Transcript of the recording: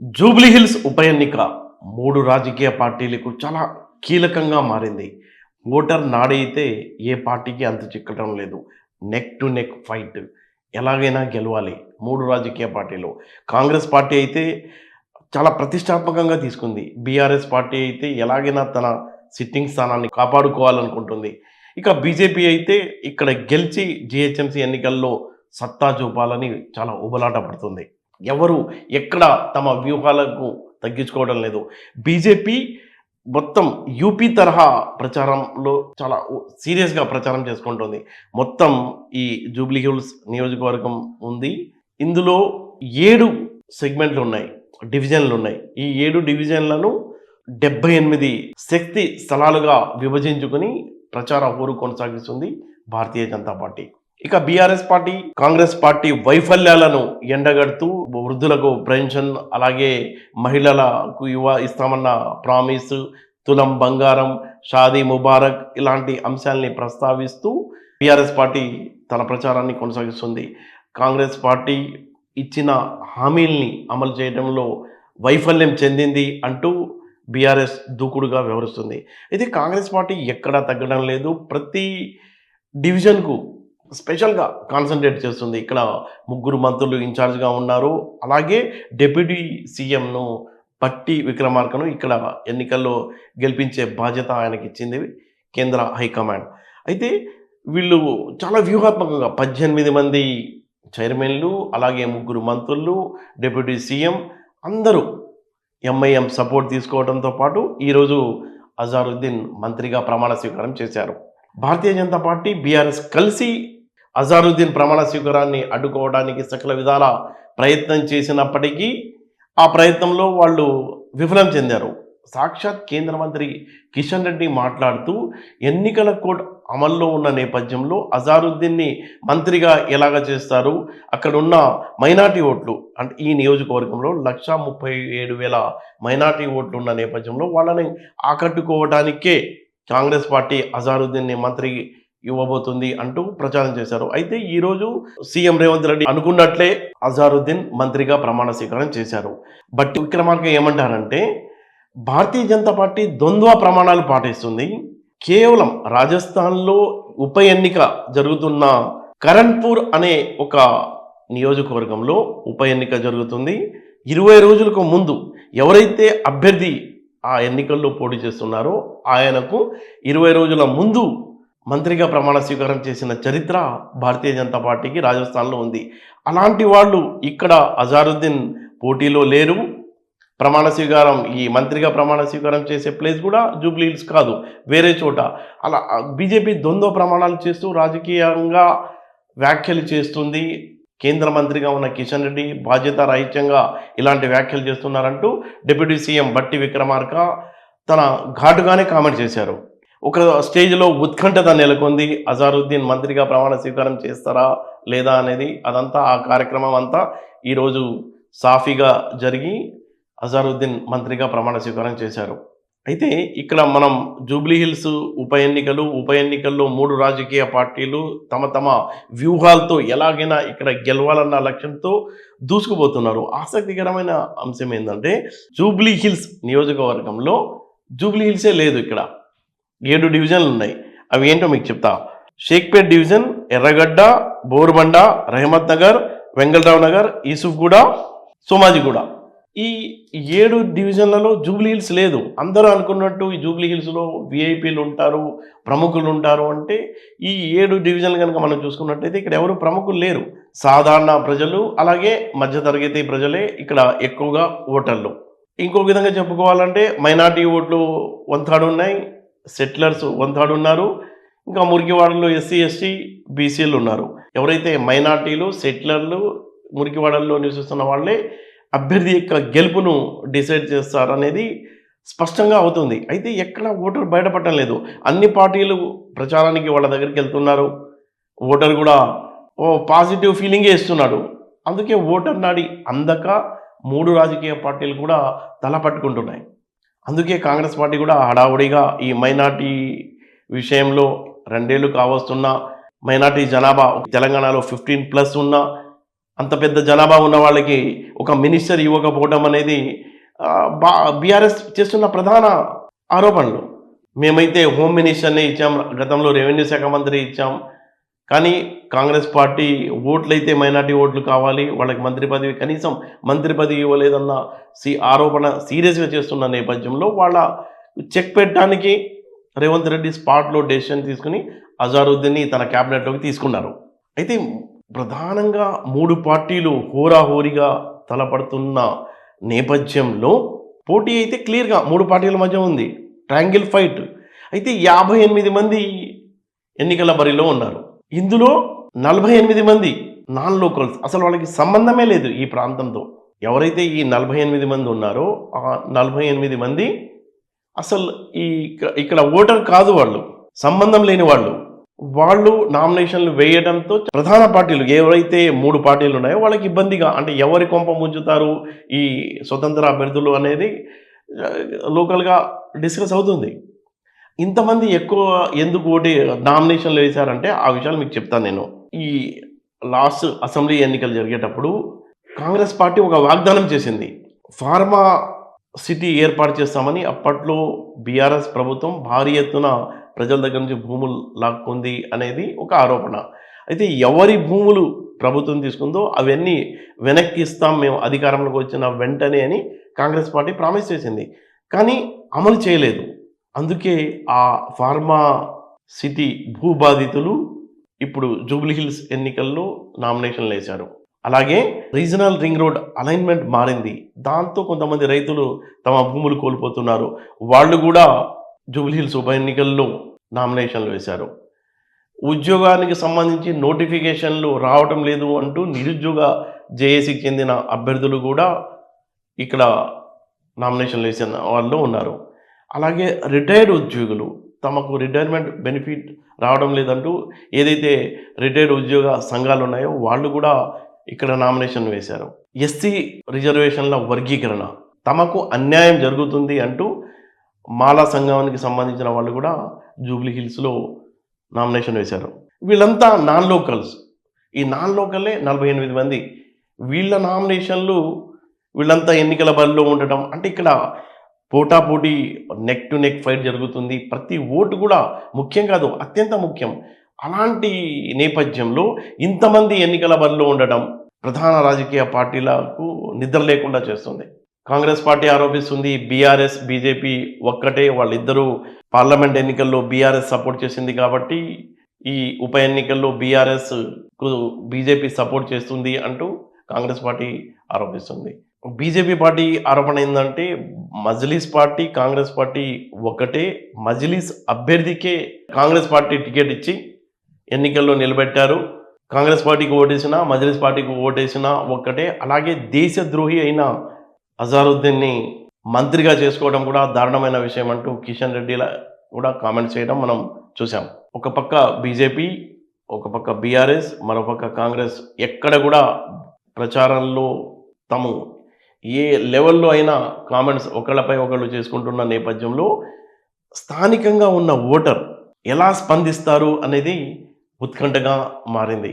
Jubilee hills ఉప ఎన్నిక మూడు రాజకీయ పార్టీలకు చాలా కీలకంగా మారింది. ఓటర్ నాడి అయితే ఏ పార్టీకి అంత చిక్కడం లేదు. Neck to neck fight. ఎలాగైనా గెలవాలి మూడు రాజకీయ పార్టీలు. కాంగ్రెస్ పార్టీ అయితే చాలా ప్రతిష్టాత్మకంగా తీసుకుంది. బీఆర్ఎస్ పార్టీ అయితే ఎలాగైనా తన సిట్టింగ్ స్థానాన్ని కాపాడుకోవాలనుకుంటుంది. ఇక బీజేపీ అయితే ఇక్కడ గెలిచి జిహెచ్ఎంసీ ఎన్నికల్లో సత్తా చూపాలని చాలా ఉబలాట పడుతుంది. ఎవరు ఎక్కడ తమ వ్యూహాలకు తగ్గించుకోవడం లేదు. బీజేపీ మొత్తం యూపీ తరహా ప్రచారంలో చాలా సీరియస్గా ప్రచారం చేసుకుంటుంది. మొత్తం ఈ జూబ్లీ హిల్స్ నియోజకవర్గం ఉంది. ఇందులో ఏడు సెగ్మెంట్లు ఉన్నాయి డివిజన్లు ఉన్నాయి ఈ ఏడు డివిజన్లను డెబ్బై ఎనిమిది శక్తి స్థలాలుగా విభజించుకుని ప్రచార ఊరు కొనసాగిస్తుంది భారతీయ జనతా పార్టీ. ఇక బీఆర్ఎస్ పార్టీ కాంగ్రెస్ పార్టీ వైఫల్యాలను ఎండగడుతూ వృద్ధులకు పెన్షన్ అలాగే మహిళలకు యువ ఇస్తామన్న ప్రామిస్ తులం బంగారం షాదీ ముబారక్ ఇలాంటి అంశాలని ప్రస్తావిస్తూ బీఆర్ఎస్ పార్టీ తన ప్రచారాన్ని కొనసాగిస్తుంది. కాంగ్రెస్ పార్టీ ఇచ్చిన హామీల్ని అమలు చేయడంలో వైఫల్యం చెందింది అంటూ బీఆర్ఎస్ దూకుడుగా వ్యవహరిస్తుంది అయితే కాంగ్రెస్ పార్టీ ఎక్కడా తగ్గడం లేదు. ప్రతి డివిజన్కు స్పెషల్గా కాన్సన్ట్రేట్ చేస్తుంది. ఇక్కడ ముగ్గురు మంత్రులు ఇన్ఛార్జ్గా ఉన్నారు. అలాగే డెప్యూటీ సీఎంను పట్టి విక్రమార్కను ఇక్కడ ఎన్నికల్లో గెలిపించే బాధ్యత ఆయనకి ఇచ్చింది కేంద్ర హైకమాండ్. అయితే వీళ్ళు చాలా వ్యూహాత్మకంగా పద్దెనిమిది మంది చైర్మన్లు అలాగే ముగ్గురు మంత్రులు డిప్యూటీ సీఎం అందరూ ఎంఐఎం సపోర్ట్ తీసుకోవడంతో పాటు ఈరోజు అజారుద్దీన్ మంత్రిగా ప్రమాణ స్వీకారం చేశారు. భారతీయ జనతా పార్టీ బీఆర్ఎస్ కలిసి అజారుద్దీన్ ప్రమాణ స్వీకారాన్ని అడ్డుకోవడానికి సకల విధాల ప్రయత్నం చేసినప్పటికీ ఆ ప్రయత్నంలో వాళ్ళు విఫలం చెందారు. సాక్షాత్ కేంద్ర మంత్రి కిషన్ రెడ్డి మాట్లాడుతూ ఎన్నికల కోడ్ అమల్లో ఉన్న నేపథ్యంలో అజారుద్దీన్ని మంత్రిగా ఎలాగ చేస్తారు? అక్కడున్న మైనార్టీ ఓట్లు అంటే ఈ నియోజకవర్గంలో లక్ష ముప్పై ఏడు వేల మైనార్టీ ఓట్లు ఉన్న నేపథ్యంలో వాళ్ళని ఆకట్టుకోవడానికే కాంగ్రెస్ పార్టీ అజారుద్దీన్ని మంత్రి ఇవ్వబోతుంది అంటూ ప్రచారం చేశారు. అయితే ఈరోజు సీఎం రేవంత్ రెడ్డి అనుకున్నట్లే అజారుద్దీన్ మంత్రిగా ప్రమాణ స్వీకారం చేశారు. బట్ విక్రమార్క ఏమంటారంటే భారతీయ జనతా పార్టీ ద్వంద్వ ప్రమాణాలు పాటిస్తుంది. కేవలం రాజస్థాన్లో ఉప ఎన్నిక జరుగుతున్న కరణ్పూర్ అనే ఒక నియోజకవర్గంలో ఉప ఎన్నిక జరుగుతుంది. ఇరవై రోజులకు ముందు ఎవరైతే అభ్యర్థి ఆ ఎన్నికల్లో పోటీ చేస్తున్నారో ఆయనకు ఇరవై రోజుల ముందు మంత్రిగా ప్రమాణ స్వీకారం చేసిన చరిత్ర భారతీయ జనతా పార్టీకి రాజస్థాన్లో ఉంది. అలాంటి వాళ్ళు ఇక్కడ అజారుద్దీన్ పోటీలో లేరు. ప్రమాణ స్వీకారం ఈ మంత్రిగా ప్రమాణ స్వీకారం చేసే ప్లేస్ కూడా జూబ్లీ హిల్స్ కాదు వేరే చోట. అలా బీజేపీ ద్వంద్వ ప్రమాణాలు చేస్తూ రాజకీయంగా వ్యాఖ్యలు చేస్తుంది. కేంద్ర మంత్రిగా ఉన్న కిషన్ రెడ్డి బాధ్యత రాహిత్యంగా ఇలాంటి వ్యాఖ్యలు చేస్తున్నారంటూ డిప్యూటీ సీఎం బట్టి విక్రమార్క తన ఘాటుగానే కామెంట్ చేశారు. ఒక స్టేజ్లో ఉత్కంఠత నెలకొంది అజారుద్దీన్ మంత్రిగా ప్రమాణ స్వీకారం చేస్తారా లేదా అనేది అదంతా ఆ కార్యక్రమం అంతా ఈరోజు సాఫీగా జరిగి అజారుద్దీన్ మంత్రిగా ప్రమాణ స్వీకారం చేశారు. అయితే ఇక్కడ మనం జూబ్లీ హిల్స్ ఉప ఎన్నికలు ఉప ఎన్నికల్లో మూడు రాజకీయ పార్టీలు తమ తమ వ్యూహాలతో ఎలాగైనా ఇక్కడ గెలవాలన్న లక్ష్యంతో దూసుకుపోతున్నారు. ఆసక్తికరమైన అంశం ఏంటంటే జూబ్లీ హిల్స్ నియోజకవర్గంలో జూబ్లీ హిల్సే లేదు ఇక్కడ. ఏడు డివిజన్లు ఉన్నాయి. అవి ఏంటో మీకు చెప్తా. షేక్పేట్ డివిజన్ ఎర్రగడ్డ బోర్బండ రహమత్ నగర్ వెంగళరావు నగర్ యూసుఫ్గూడ సోమాజిగూడ. ఈ ఏడు డివిజన్లలో జూబ్లీ హిల్స్ లేదు. అందరూ అనుకున్నట్టు ఈ జూబ్లీ హిల్స్లో విఐపీలు ఉంటారు ప్రముఖులు ఉంటారు అంటే ఈ ఏడు డివిజన్లు కనుక మనం చూసుకున్నట్టయితే ఇక్కడ ఎవరు ప్రముఖులు లేరు. సాధారణ ప్రజలు అలాగే మధ్యతరగతి ప్రజలే ఇక్కడ ఎక్కువగా ఓటర్లు. ఇంకో విధంగా చెప్పుకోవాలంటే మైనార్టీ ఓట్లు వంతాడు ఉన్నాయి సెటిలర్స్ వంతాడు ఉన్నారు. ఇంకా మురికివాడల్లో ఎస్సీ ఎస్టీ బీసీలు ఉన్నారు. ఎవరైతే మైనార్టీలు సెటిలర్లు మురికివాడల్లో నివసిస్తున్న వాళ్ళే అభ్యర్థి యొక్క గెలుపును డిసైడ్ చేస్తారనేది స్పష్టంగా అవుతుంది. అయితే ఎక్కడ ఓటర్ బయటపడటం లేదు. అన్ని పార్టీలు ప్రచారానికి వాళ్ళ దగ్గరికి వెళ్తున్నారు. ఓటర్ కూడా ఓ పాజిటివ్ ఫీలింగే ఇస్తున్నాడు. అందుకే ఓటర్ నాడి అందక మూడు రాజకీయ పార్టీలు కూడా తల పట్టుకుంటున్నాయి. అందుకే కాంగ్రెస్ పార్టీ కూడా హడావుడిగా ఈ మైనార్టీ విషయంలో రెండేళ్ళు కావస్తున్న మైనార్టీ జనాభా తెలంగాణలో ఫిఫ్టీన్ ప్లస్ ఉన్న అంత పెద్ద జనాభా ఉన్న వాళ్ళకి ఒక మినిస్టర్ ఇవ్వకపోవడం అనేది బా బీఆర్ఎస్ చేస్తున్న ప్రధాన ఆరోపణలు. మేమైతే హోమ్ మినిస్టర్ని ఇచ్చాం గతంలో రెవెన్యూ శాఖ మంత్రి ఇచ్చాం కానీ కాంగ్రెస్ పార్టీ ఓట్లు అయితే మైనార్టీ ఓట్లు కావాలి వాళ్ళకి మంత్రి పదవి కనీసం మంత్రి పదవి ఇవ్వలేదన్న సి ఆరోపణ సీరియస్గా చేస్తున్న నేపథ్యంలో వాళ్ళ చెక్ పెట్టడానికి రేవంత్ రెడ్డి స్పాట్లో డెసిషన్ తీసుకుని అజారుద్దీన్ని తన క్యాబినెట్లోకి తీసుకున్నారు. అయితే ప్రధానంగా మూడు పార్టీలు హోరాహోరీగా తలపడుతున్న నేపథ్యంలో పోటీ అయితే క్లియర్గా మూడు పార్టీల మధ్య ఉంది. Triangle fight. అయితే యాభై ఎనిమిది మంది ఎన్నికల బరిలో ఉన్నారు. ఇందులో నలభై ఎనిమిది మంది నాన్ లోకల్స్. అసలు వాళ్ళకి సంబంధమే లేదు ఈ ప్రాంతంతో. ఎవరైతే ఈ నలభై ఎనిమిది మంది ఉన్నారో ఆ నలభై ఎనిమిది మంది అసలు ఈ ఇక్కడ ఓటర్ కాదు వాళ్ళు. సంబంధం లేని వాళ్ళు. వాళ్ళు నామినేషన్లు వేయడంతో ప్రధాన పార్టీలు ఎవరైతే మూడు పార్టీలు ఉన్నాయో వాళ్ళకి ఇబ్బందిగా అంటే ఎవరి కొంప ముంచుతారు ఈ స్వతంత్ర అభ్యర్థులు అనేది లోకల్గా డిస్కస్ అవుతుంది. ఇంతమంది ఎక్కువ ఎందుకు ఓటి నామినేషన్లు వేశారంటే ఆ విషయాలు మీకు చెప్తాను నేను. ఈ లాస్ట్ అసెంబ్లీ ఎన్నికలు జరిగేటప్పుడు కాంగ్రెస్ పార్టీ ఒక వాగ్దానం చేసింది. ఫార్మా సిటీ ఏర్పాటు చేస్తామని అప్పట్లో బీఆర్ఎస్ ప్రభుత్వం భారీ ఎత్తున ప్రజల దగ్గర నుంచి భూములు లాక్కుంది అనేది ఒక ఆరోపణ. అయితే ఎవరి భూములు ప్రభుత్వం తీసుకుందో అవన్నీ వెనక్కి ఇస్తాం మేము అధికారంలోకి వచ్చిన వెంటనే అని కాంగ్రెస్ పార్టీ ప్రామిస్ చేసింది. కానీ అమలు చేయలేదు. అందుకే ఆ ఫార్మా సిటీ భూబాధితులు ఇప్పుడు జూబ్లీ హిల్స్ ఎన్నికల్లో నామినేషన్లు వేశారు. అలాగే రీజనల్ రింగ్ రోడ్ అలైన్మెంట్ మారింది. దాంతో కొంతమంది రైతులు తమ భూములు కోల్పోతున్నారు. వాళ్ళు కూడా జూబ్లీ హిల్స్ ఉప ఎన్నికల్లో నామినేషన్లు వేశారు. ఉద్యోగానికి సంబంధించి నోటిఫికేషన్లు రావటం లేదు అంటూ నిరుద్యోగ జేఏసీకి చెందిన అభ్యర్థులు కూడా ఇక్కడ నామినేషన్లు వేసిన వాళ్ళు ఉన్నారు. అలాగే రిటైర్డ్ ఉద్యోగులు తమకు రిటైర్మెంట్ బెనిఫిట్ రావడం లేదంటూ ఏదైతే రిటైర్డ్ ఉద్యోగ సంఘాలు ఉన్నాయో వాళ్ళు కూడా ఇక్కడ నామినేషన్ వేశారు. ఎస్సీ రిజర్వేషన్ల వర్గీకరణ. తమకు అన్యాయం జరుగుతుంది అంటూ మాలా సంఘానికి సంబంధించిన వాళ్ళు కూడా జూబ్లీ హిల్స్లో నామినేషన్ వేశారు. వీళ్ళంతా నాన్ లోకల్స్ ఈ నాన్ లోకల్లే నలభై ఎనిమిది మంది. వీళ్ళ నామినేషన్లు వీళ్ళంతా ఎన్నికల బరిలో ఉండటం అంటే ఇక్కడ పోటాపోటీ నెక్ టు నెక్ ఫైట్ జరుగుతుంది. ప్రతి ఓటు కూడా ముఖ్యం కాదు అత్యంత ముఖ్యం. అలాంటి నేపథ్యంలో ఇంతమంది ఎన్నికల బరిలో ఉండడం ప్రధాన రాజకీయ పార్టీలకు నిద్ర లేకుండా చేస్తుంది. కాంగ్రెస్ పార్టీ ఆరోపిస్తుంది బీఆర్ఎస్ బీజేపీ ఒక్కటే వాళ్ళిద్దరూ పార్లమెంట్ ఎన్నికల్లో బీఆర్ఎస్ సపోర్ట్ చేసింది కాబట్టి ఈ ఉప ఎన్నికల్లో బీఆర్ఎస్ బీజేపీ సపోర్ట్ చేస్తుంది అంటూ కాంగ్రెస్ పార్టీ ఆరోపిస్తుంది. బీజేపీ పార్టీ ఆరోపణ ఏంటంటే మజ్లీస్ పార్టీ కాంగ్రెస్ పార్టీ ఒకటే మజ్లీస్ అభ్యర్థికే కాంగ్రెస్ పార్టీ టికెట్ ఇచ్చి ఎన్నికల్లో నిలబెట్టారు. కాంగ్రెస్ పార్టీకి ఓటేసినా మజ్లిస్ పార్టీకి ఓటేసినా ఒక్కటే. అలాగే దేశద్రోహి అయిన అజారుద్దీన్ని మంత్రిగా చేసుకోవడం కూడా దారుణమైన విషయం అంటూ కిషన్ రెడ్డిలా కూడా కామెంట్ చేయడం మనం చూసాం ఒక పక్క బీజేపీ ఒక పక్క బీఆర్ఎస్ మరోపక్క కాంగ్రెస్ ఎక్కడ కూడా ప్రచారంలో తాము ఏ లెవెల్లో అయినా కామెంట్స్ ఒకళ్ళపై ఒకళ్ళు చేసుకుంటున్న నేపథ్యంలో స్థానికంగా ఉన్న ఓటర్ ఎలా స్పందిస్తారు అనేది ఉత్కంఠగా మారింది.